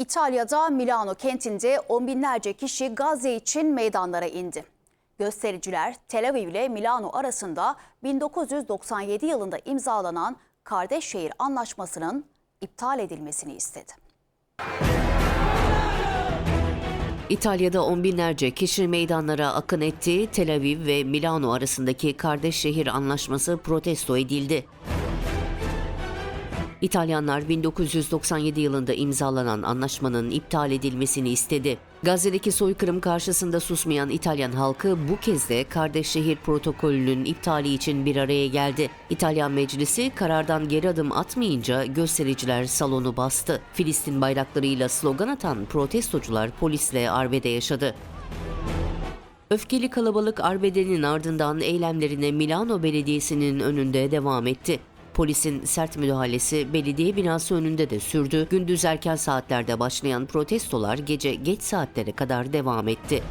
İtalya'da Milano kentinde on binlerce kişi Gazze için meydanlara indi. Göstericiler Tel Aviv ile Milano arasında 1997 yılında imzalanan Kardeş Şehir Anlaşması'nın iptal edilmesini istedi. İtalya'da on binlerce kişi meydanlara akın etti. Tel Aviv ve Milano arasındaki kardeş şehir anlaşması protesto edildi. İtalyanlar 1997 yılında imzalanan anlaşmanın iptal edilmesini istedi. Gazze'deki soykırım karşısında susmayan İtalyan halkı bu kez de kardeş şehir protokolünün iptali için bir araya geldi. İtalyan meclisi karardan geri adım atmayınca göstericiler salonu bastı. Filistin bayraklarıyla slogan atan protestocular polisle arbede yaşadı. Öfkeli kalabalık arbedenin ardından eylemlerine Milano Belediyesi'nin önünde devam etti. Polisin sert müdahalesi belediye binası önünde de sürdü. Gündüz erken saatlerde başlayan protestolar gece geç saatlere kadar devam etti.